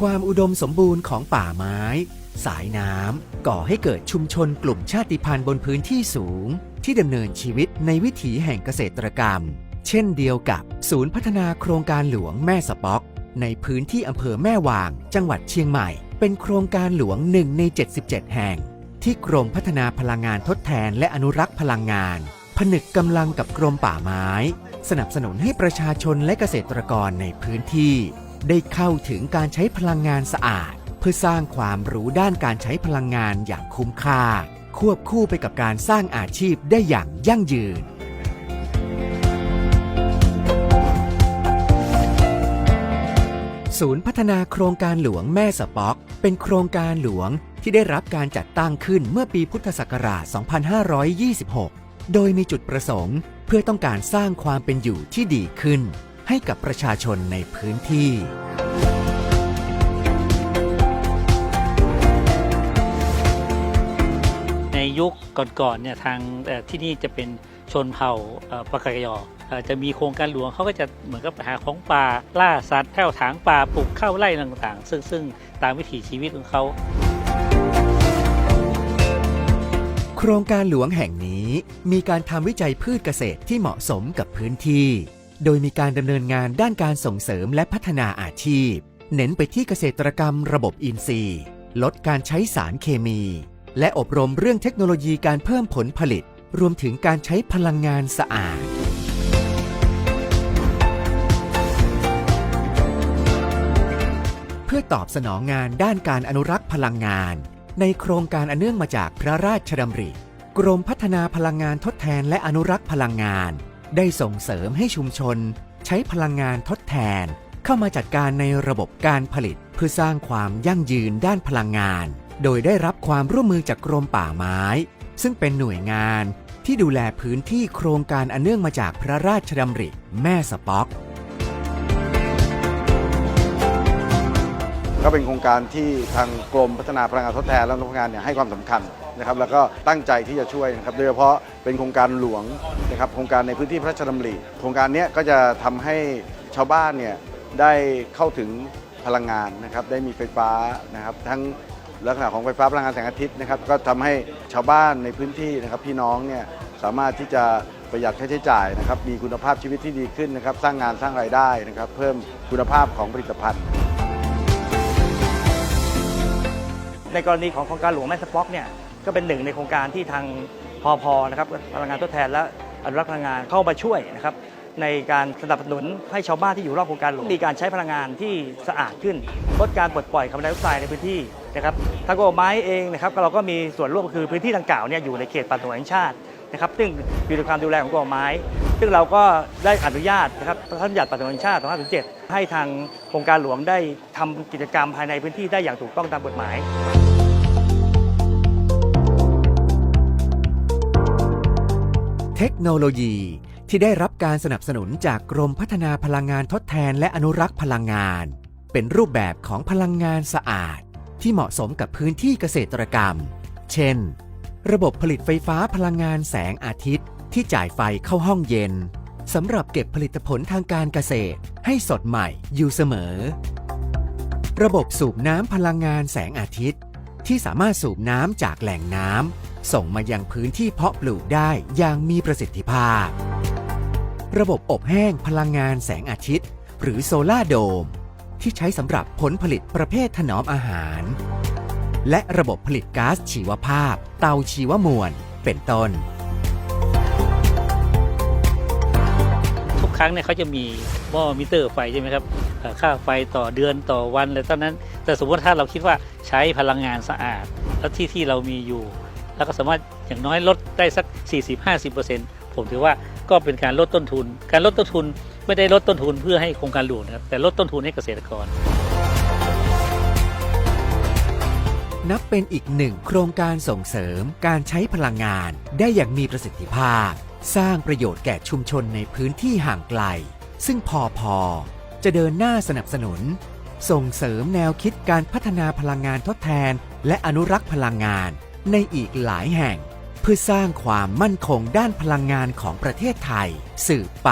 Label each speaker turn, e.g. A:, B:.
A: ความอุดมสมบูรณ์ของป่าไม้ สายน้ำก่อให้เกิดชุมชนกลุ่มชาติพันธุ์บนพื้นที่สูง ที่ดำเนินชีวิตในวิถีแห่งเกษตรกรรม เช่นเดียวกับศูนย์พัฒนาโครงการหลวงแม่สป๊อกในพื้นที่อำเภอแม่วาง จังหวัดเชียงใหม่ เป็นโครงการหลวงหนึ่งใน 77 แห่ง ที่กรมพัฒนาพลังงานทดแทนและอนุรักษ์พลังงาน ผนึกกำลังกับกรมป่าไม้ สนับสนุนให้ประชาชนและเกษตรกรในพื้นที่ ได้เข้าถึงการใช้พลังงานสะอาด เพื่อสร้างความรู้ด้านการใช้พลังงานอย่างคุ้มค่า ควบคู่ไปกับการสร้างอาชีพได้อย่างยั่งยืน ศูนย์พัฒนาโครงการหลวงแม่สป๊อก เป็นโครงการหลวงที่ได้รับการจัดตั้งขึ้นเมื่อปีพุทธศักราช 2526 โดยมีจุดประสงค์ เพื่อต้องการสร้างความเป็นอยู่ที่ดีขึ้น ให้กับประชาชนในพื้นที่
B: ในยุคก่อนๆเนี่ยทางเอ่อที่นี่จะเป็นชนเผ่าเอ่อปากกยอเอ่อจะมีโครงการหลวงเขาก็จะเหมือนกับหาของป่าล่าสัตว์แผ่วถางป่าปลูกข้าวไร่ต่างๆ ซึ่งซึ่งตามวิถีชีวิตของเขา
A: โครงการหลวงแห่งนี้มีการทำวิจัยพืชเกษตรที่เหมาะสมกับพื้นที่ โดยมีการดำเนินงานด้านการส่งเสริมและพัฒนาอาชีพ เน้นไปที่เกษตรกรรมระบบอินทรีย์ ลดการใช้สารเคมี และอบรมเรื่องเทคโนโลยีการเพิ่มผลผลิต รวมถึงการใช้พลังงานสะอาดเพื่อตอบสนองงานด้านการอนุรักษ์พลังงาน ในโครงการอันเนื่องมาจากพระราชดำริ กรมพัฒนาพลังงานทดแทนและอนุรักษ์พลังงาน ได้ส่งเสริมให้ชุมชน ใช้พลังงานทดแทน เข้ามาจัดการในระบบการผลิต เพื่อสร้างความยั่งยืนด้านพลังงาน โดยได้รับความร่วมมือจากกรมป่าไม้ ซึ่งเป็นหน่วยงานที่ดูแลพื้นที่โครงการอันเนื่องมาจากพระราชดำริแม่สป๊อก
C: ก็เป็นโครงการที่ทางกรมพัฒนาพลังงานทดแทนและพลังงานเนี่ยให้ความสำคัญ นะครับแล้วก็ตั้งใจที่จะช่วยนะครับโดยเฉพาะเป็นโครงการหลวงนะครับโครงการในพื้นที่พระราชดำริโครงการนี้ก็จะทำให้ชาวบ้านเนี่ยได้เข้าถึงพลังงานนะครับได้มีไฟฟ้านะครับทั้งลักษณะของไฟฟ้าพลังงานแสงอาทิตย์นะครับก็ทำให้ชาวบ้านในพื้นที่นะครับพี่น้องเนี่ยสามารถที่จะประหยัดค่าใช้จ่ายนะครับมีคุณภาพชีวิตที่ดีขึ้นนะครับสร้างงานสร้างรายได้นะครับเพิ่มคุณภาพของผลิตภัณฑ์
D: ในกรณีของโครงการหลวงแม่สป๊อกเนี่ย ก็เป็นหนึ่งในโครงการที่ทางพอพนะครับพลังงานทดแทนและอนุรักษ์พลังงานเข้ามาช่วยนะครับในการสนับสนุนให้ชาวบ้านที่อยู่รอบโครงการหลวงมีการใช้พลังงานที่สะอาดขึ้นลดการปลดปล่อยคาร์บอนไดออกไซด์ในพื้นที่นะครับทางกรมไม้เองนะครับเราก็มีส่วนร่วมคือพื้นที่ดังกล่าวเนี่ยอยู่ในเขตป่าสงวนแห่งชาตินะครับซึ่งอยู่ในความดูแลของกรมไม้ ซึ่งเราก็ได้อนุญาตนะครับพระราชบัญญัติป่าสงวนแห่งชาติ 2507 ให้ทางโครงการหลวงได้ทำกิจกรรมภายในพื้นที่ได้อย่างถูกต้องตามกฎหมาย
A: เทคโนโลยีที่ได้รับการสนับสนุนจากกรมพัฒนาพลังงานทดแทนและอนุรักษ์พลังงาน เป็นรูปแบบของพลังงานสะอาด ที่เหมาะสมกับพื้นที่เกษตรกรรม เช่น ระบบผลิตไฟฟ้าพลังงานแสงอาทิตย์ ที่จ่ายไฟเข้าห้องเย็นสำหรับเก็บผลิตผลทางการเกษตร ให้สดใหม่อยู่เสมอ ระบบสูบน้ำพลังงานแสงอาทิตย์ ที่สามารถสูบน้ำจากแหล่งน้ำ ส่งมายังพื้นที่เพาะปลูกได้อย่างมีประสิทธิภาพ ระบบอบแห้งพลังงานแสงอาทิตย์ หรือโซลาโดม ที่ใช้สำหรับผลผลิตประเภทถนอมอาหาร และระบบผลิตก๊าซชีวภาพ เตาชีวมวล เป็นต้น
B: ทุกครั้งเนี่ยเขาจะมีหม้อมิเตอร์ไฟใช่ไหมครับเอ่อค่าไฟต่อเดือนต่อวันอะไรตอนนั้น แต่สมมติถ้าเราคิดว่าใช้พลังงานสะอาด แล้วที่ที่เรามีอยู่ แล้วก็สามารถอย่างน้อยลดได้สัก 40-50%ผมถือว่าก็เป็นการลดต้นทุน การลดต้นทุนไม่ได้ลดต้นทุนเพื่อให้โครงการหลวงนะครับแต่ลดต้นทุนให้เกษตรกร
A: นับเป็นอีกหนึ่งโครงการส่งเสริมการใช้พลังงาน ได้อย่างมีประสิทธิภาพ สร้างประโยชน์แก่ชุมชนในพื้นที่ห่างไกล ซึ่งพอพอจะเดินหน้าสนับสนุน ส่งเสริมแนวคิดการพัฒนาพลังงานทดแทน และอนุรักษ์พลังงาน ในอีกหลายแห่ง เพื่อสร้างความมั่นคงด้านพลังงานของประเทศไทยสืบไป